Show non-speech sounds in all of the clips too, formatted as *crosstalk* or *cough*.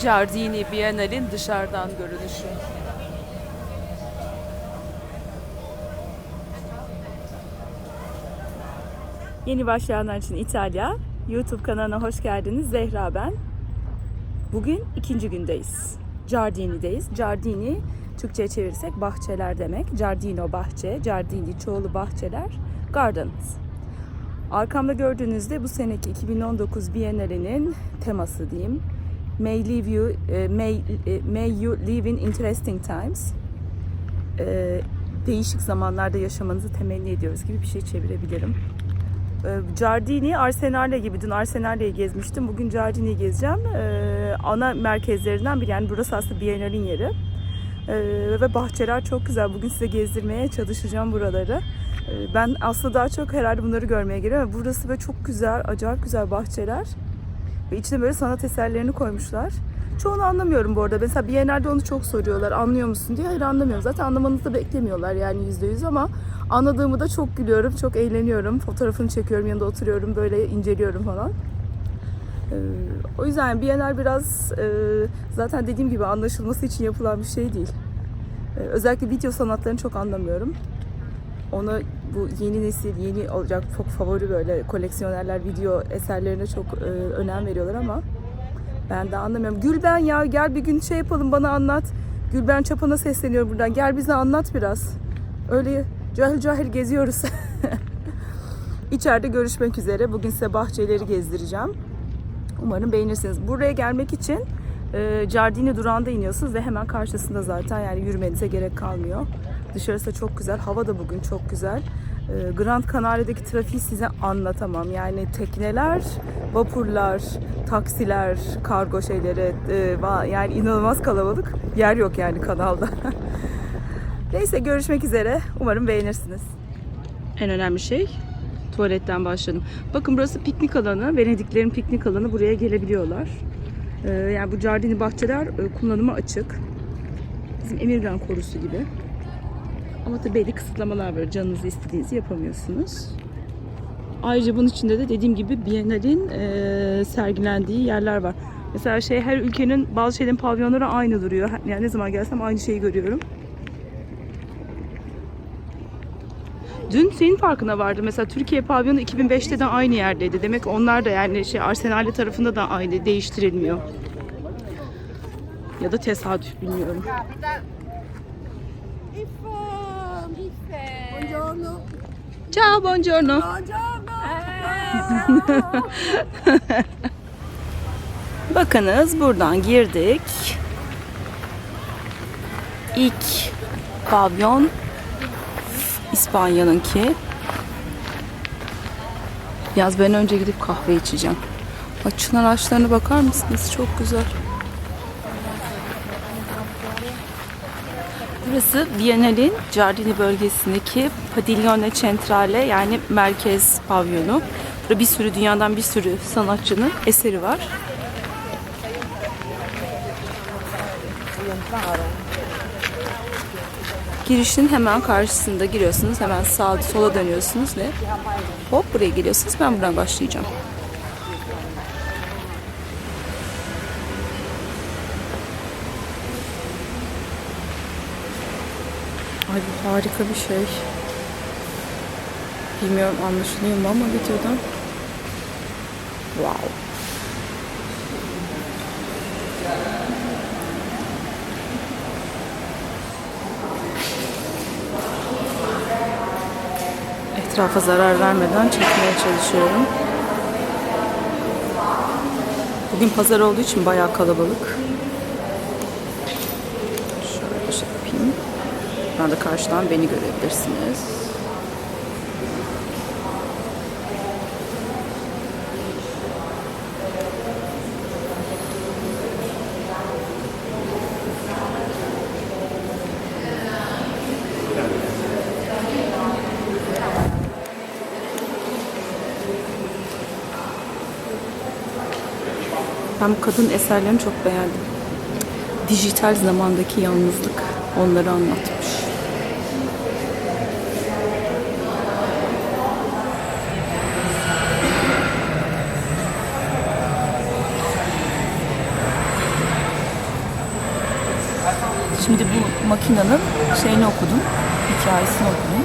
Giardini Biennale'in dışarıdan görünüşü. Yeni başlayanlar için İtalya. YouTube kanalına hoş geldiniz. Zehra ben. Bugün ikinci gündeyiz. Giardini'deyiz. Giardini Türkçe'ye çevirirsek bahçeler demek. Giardino bahçe, Giardini çoğulu bahçeler, gardens. Arkamda gördüğünüzde bu seneki 2019 Biennale'nin teması diyeyim. May leave you, e, may, e, may you live in interesting times. E, değişik zamanlarda yaşamanızı temenni ediyoruz gibi bir şey çevirebilirim. E, Giardini, Arsenale gibi. Dün Arsenale'yi gezmiştim. Bugün Giardini'yi gezeceğim. E, ana merkezlerinden biri. Yani burası aslında Biennale'in yeri. E, ve bahçeler çok güzel. Bugün size gezdirmeye çalışacağım buraları. E, ben aslında daha çok herhalde bunları görmeye geliyorum. Burası böyle çok güzel, acayip güzel bahçeler. Ve içine böyle sanat eserlerini koymuşlar. Çoğunu anlamıyorum bu arada. Mesela Biennale'de onu çok soruyorlar. Anlıyor musun diye. Hayır anlamıyorum. Zaten anlamanızı da beklemiyorlar yani yüzde yüz ama anladığımı da çok gülüyorum. Çok eğleniyorum. Fotoğrafını çekiyorum. Yanında oturuyorum. Böyle inceliyorum falan. Ee, o yüzden Biennale biraz e, zaten dediğim gibi anlaşılması için yapılan bir şey değil. Ee, özellikle video sanatlarını çok anlamıyorum. Onu bu yeni nesil, yeni olacak çok favori böyle koleksiyonerler video eserlerine çok e, önem veriyorlar ama ben de anlamıyorum. Gülben ya gel bir gün şey yapalım bana anlat. Gülben Çapan'a sesleniyor buradan. Gel bize anlat biraz. Öyle cahil cahil geziyoruz. *laughs* İçeride görüşmek üzere. Bugün size bahçeleri gezdireceğim. Umarım beğenirsiniz. Buraya gelmek için e, Giardini durağında iniyorsunuz ve hemen karşısında zaten yani yürümenize gerek kalmıyor. Dışarısı da çok güzel. Hava da bugün çok güzel. E, Grand Canaria'daki trafiği size anlatamam. Yani tekneler, vapurlar, taksiler, kargo şeyleri e, yani inanılmaz kalabalık. Yer yok yani kanalda. *laughs* Neyse görüşmek üzere. Umarım beğenirsiniz. En önemli şey tuvaletten başladım. Bakın burası piknik alanı. Venediklerin piknik alanı. Buraya gelebiliyorlar. Ee, yani bu Giardini bahçeler e, kullanıma açık. Bizim Emirgan korusu gibi. Ama tabii belli kısıtlamalar var. Canınızı istediğinizi yapamıyorsunuz. Ayrıca bunun içinde de dediğim gibi Biennale'in e, sergilendiği yerler var. Mesela şey her ülkenin bazı şeylerin pavyonları aynı duruyor. Yani ne zaman gelsem aynı şeyi görüyorum. Dün senin farkına vardı. Mesela Türkiye pavyonu 2005'te de aynı yerdeydi. Demek onlar da yani şey Arsenal'li tarafında da aynı değiştirilmiyor. Ya da tesadüf bilmiyorum. Buongiorno. Ciao, buongiorno. *laughs* Bakınız buradan girdik. İlk pavyon İspanya'nınki. Yaz ben önce gidip kahve içeceğim. Bak çınar ağaçlarına bakar mısınız? Çok güzel. Burası Biennale'in Giardini bölgesindeki Padiglione Centrale yani merkez pavyonu. Burada bir sürü dünyadan bir sürü sanatçının eseri var. Girişin hemen karşısında giriyorsunuz. Hemen sağa sola dönüyorsunuz ve hop buraya geliyorsunuz. Ben buradan başlayacağım. Ay harika bir şey. Bilmiyorum anlaşılıyor mu ama videodan. Wow. Etrafa zarar vermeden çekmeye çalışıyorum. Bugün pazar olduğu için bayağı kalabalık. Şöyle şey yapayım. Buradan da karşıdan beni görebilirsiniz. Ben bu kadın eserlerini çok beğendim. Dijital zamandaki yalnızlık onları anlatmış. Makinenin şeyini okudum. Hikayesini okudum.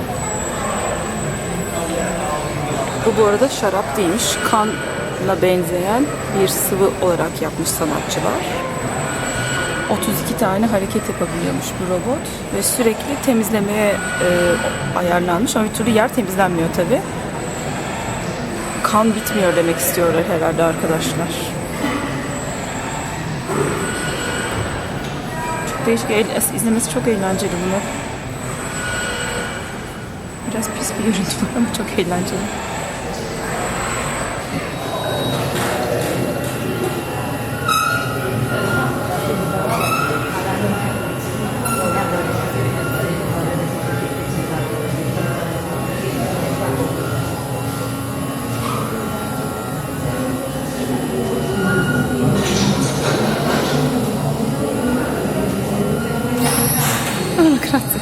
Bu bu arada şarap değilmiş. Kanla benzeyen bir sıvı olarak yapmış sanatçılar. 32 tane hareket yapabiliyormuş bu robot ve sürekli temizlemeye e, ayarlanmış ama bir türlü yer temizlenmiyor tabi. Kan bitmiyor demek istiyorlar herhalde arkadaşlar. Çok değişik, izlemesi çok eğlenceli bunu. Biraz pis bir görüntü var ama çok eğlenceli. Grazie.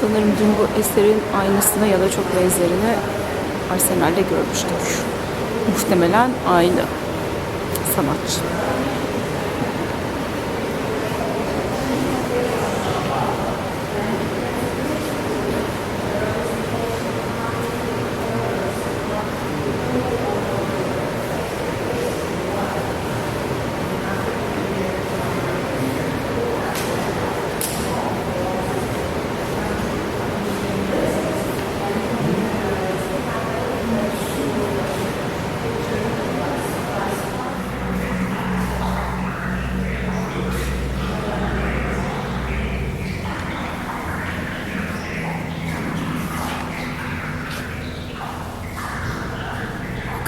Sanırım dün bu eserin aynısını ya da çok benzerini Arsenal'de görmüştük. Muhtemelen aynı sanatçı.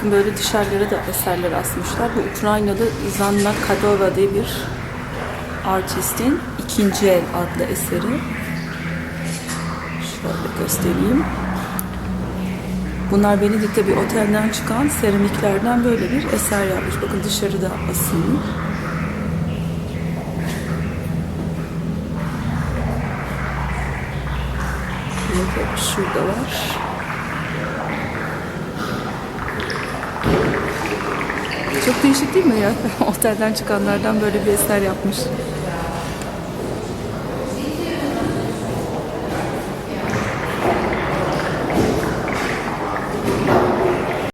Bakın böyle dışarılara da eserler asmışlar. Bu Ukraynalı Zanna Kadova diye bir artistin ikinci el adlı eseri. Şöyle göstereyim. Bunlar Venedik'te bir otelden çıkan seramiklerden böyle bir eser yapmış. Bakın dışarıda asılı. Şurada var. Çok değişik değil mi ya? *laughs* Otelden çıkanlardan böyle bir eser yapmış.